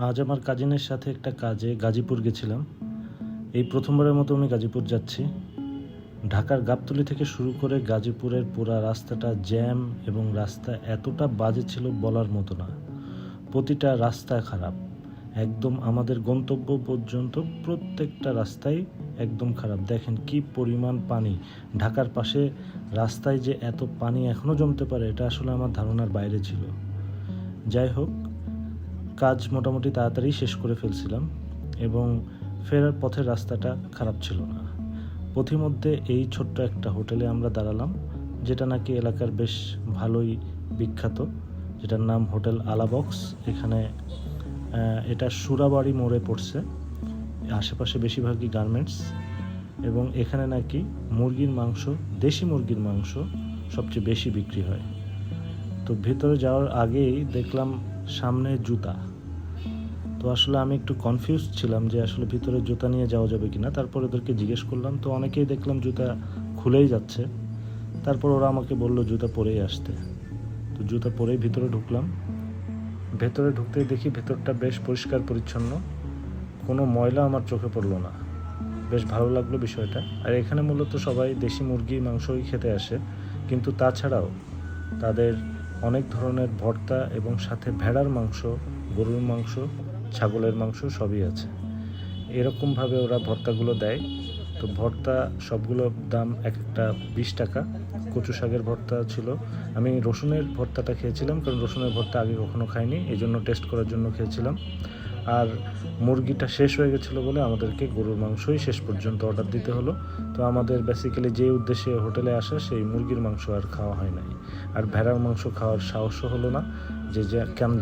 আজ আমার কাজিনের সাথে একটা কাজে গাজীপুর গেছিলাম। এই প্রথমবারের মতো আমি গাজীপুর যাচ্ছি। ঢাকার গাবতলি থেকে শুরু করে গাজীপুরের পুরা রাস্তাটা জ্যাম এবং রাস্তা এতটা বাজে ছিল বলার মতো না। প্রতিটা রাস্তা খারাপ। একদম আমাদের গন্তব্য পর্যন্ত প্রত্যেকটা রাস্তাই একদম খারাপ। দেখেন কি পরিমাণ পানি। ঢাকার পাশে রাস্তায় যে এত পানি এখনও জমতে পারে, এটা আসলে আমার ধারণার বাইরে ছিল। যাই হোক কাজ মোটামুটি তাড়াতাড়ি শেষ করে ফেলছিলাম এবং ফেরার পথের রাস্তাটা খারাপ ছিল না। পথিমধ্যে এই ছোট্ট একটা হোটেলে আমরা দাঁড়ালাম, যেটা নাকি এলাকার বেশ ভালোই বিখ্যাত, যেটার নাম হোটেল আলাবক্স। এখানে এটা সুরাবাড়ি মোড়ে পড়ছে, আশেপাশে বেশিরভাগই গার্মেন্টস। এবং এখানে নাকি মুরগির মাংস, দেশি মুরগির মাংস সবচেয়ে বেশি বিক্রি হয়। তো ভেতরে যাওয়ার আগেই দেখলাম সামনে জুতা। তো আসলে আমি একটু কনফিউজ ছিলাম যে আসলে ভিতরে জুতা নিয়ে যাওয়া যাবে কিনা। তারপর ওদেরকে জিজ্ঞেস করলাম, তো অনেকেই দেখলাম জুতা খুলেই যাচ্ছে। তারপর ওরা আমাকে বলল জুতা পরেই আসতে। তো জুতা পরেই ভিতরে ঢুকলাম। ভেতরে ঢুকতেই দেখি ভেতরটা বেশ পরিষ্কার পরিচ্ছন্ন। কোনো ময়লা আমার চোখে পড়ল না। বেশ ভালো লাগল বিষয়টা। আর এখানে মূলত সবাই দেশি মুরগি, মাংসই খেতে আসে। কিন্তু তাছাড়াও তাদের অনেক ধরনের ভর্তা এবং সাথে ভেড়ার মাংস, গরুর মাংস ছাগলের মাংস সবই আছে। এরকমভাবে ওরা ভর্তাগুলো দেয়। তো ভর্তা সবগুলো দাম এক একটা বিশ টাকা। কচু শাকের ভর্তা ছিল। আমি রসুনের ভর্তাটা খেয়েছিলাম, কারণ রসুনের ভর্তা আগে কখনো খাইনি এই জন্য টেস্ট করার জন্য খেয়েছিলাম। আর মুরগিটা শেষ হয়ে গেছিল বলে আমাদেরকে গরুর মাংসই শেষ পর্যন্ত অর্ডার দিতে হলো। তো আমাদের বেসিক্যালি যে উদ্দেশ্যে হোটেলে আসা, সেই মুরগির মাংস আর খাওয়া হয় নাই। আর ভেড়ার মাংস খাওয়ার সাহসও হলো না, যে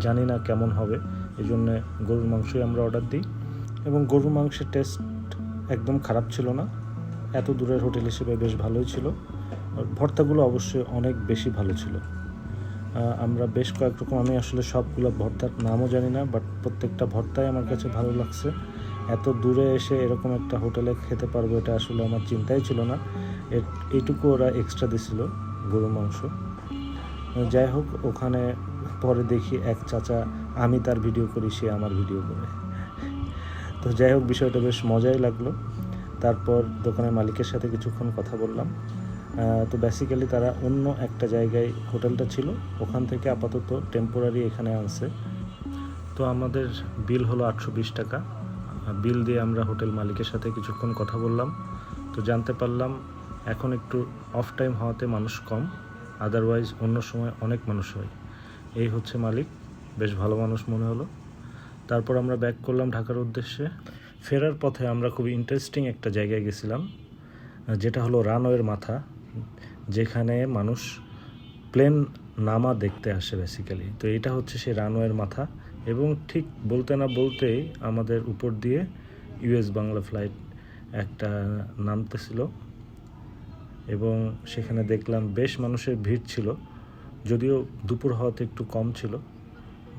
জানি না কেমন হবে। এই জন্যে গরুর মাংসই আমরা অর্ডার দিই। এবং গরুর মাংসের টেস্ট একদম খারাপ ছিল না। এত দূরের হোটেল হিসেবে বেশ ভালোই ছিল। ভর্তাগুলো অবশ্যই অনেক বেশি ভালো ছিল। আমরা বেশ কয়েক রকম, আমি আসলে সবগুলো ভর্তার নামও জানি না বাট প্রত্যেকটা ভর্তাই আমার কাছে ভালো লাগছে। এত দূরে এসে এরকম একটা হোটেলে খেতে পারব, এটা আসলে আমার চিন্তাই ছিল না। এ- এইটুকু ওরা এক্সট্রা দিছিল গরু মাংস। যাই হোক, ওখানে পরে দেখি এক চাচা, আমি তার ভিডিও করি, সে আমার ভিডিও করে। তো যাই হোক, বিষয়টা বেশ মজাই লাগল। তারপর দোকানের মালিকের সাথে কিছুক্ষণ কথা বললাম। তো বেসিক্যালি তারা অন্য একটা জায়গায় হোটেলটা ছিল। ওখান থেকে আপাতত টেম্পোরারি এখানে আনছে। তো আমাদের বিল হলো আটশো বিশ টাকা। বিল দিয়ে আমরা হোটেল মালিকের সাথে কিছুক্ষণ কথা বললাম। তো জানতে পারলাম এখন একটু অফ টাইম হওয়াতে মানুষ কম আদারওয়াইজ অন্য সময় অনেক মানুষ হয়। এই হচ্ছে মালিক, বেশ ভালো মানুষ মনে হলো। তারপর আমরা ব্যাক করলাম ঢাকার উদ্দেশ্যে। ফেরার পথে আমরা খুব ইন্টারেস্টিং একটা জায়গায় গেছিলাম যেটা হলো রানওয়ের মাথা। যেখানে মানুষ প্লেন নামা দেখতে আসে বেসিক্যালি তো এটা হচ্ছে সেই রানওয়ের মাথা এবং ঠিক বলতে না বলতেই আমাদের উপর দিয়ে ইউএস বাংলা ফ্লাইট একটা নামতেছিল এবং সেখানে দেখলাম বেশ মানুষের ভিড় ছিল, যদিও দুপুর হওয়াতে একটু কম ছিল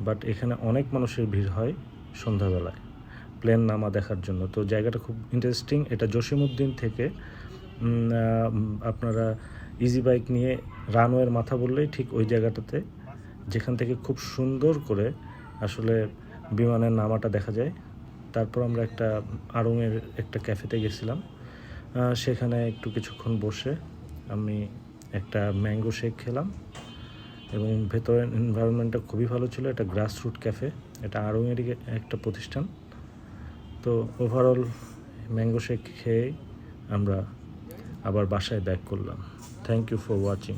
বাট এখানে অনেক মানুষের ভিড় হয় সন্ধ্যাবেলায়, প্লেন নামা দেখার জন্য। তো জায়গাটা খুব ইন্টারেস্টিং এটা জসিমউদ্দিন থেকে আপনারা ইজি বাইক নিয়ে রানওয়ের মাথা বললেই ঠিক ওই জায়গাটাতে, যেখান থেকে খুব সুন্দর করে আসলে বিমানের নামাটা দেখা যায়। তারপর আমরা একটা আড়ংয়ের একটা ক্যাফেতে গেছিলাম। সেখানে একটু কিছুক্ষণ বসে আমি একটা ম্যাঙ্গো শেক খেলাম এবং ভেতরের এনভায়রনমেন্টটা খুবই ভালো ছিল। এটা গ্রাসরুট ক্যাফে এটা আড়ংয়েরই একটা প্রতিষ্ঠান। তো ওভারঅল ম্যাঙ্গো শেক খেয়ে আমরা আবার বাসায় ব্যাক করলাম। Thank you for watching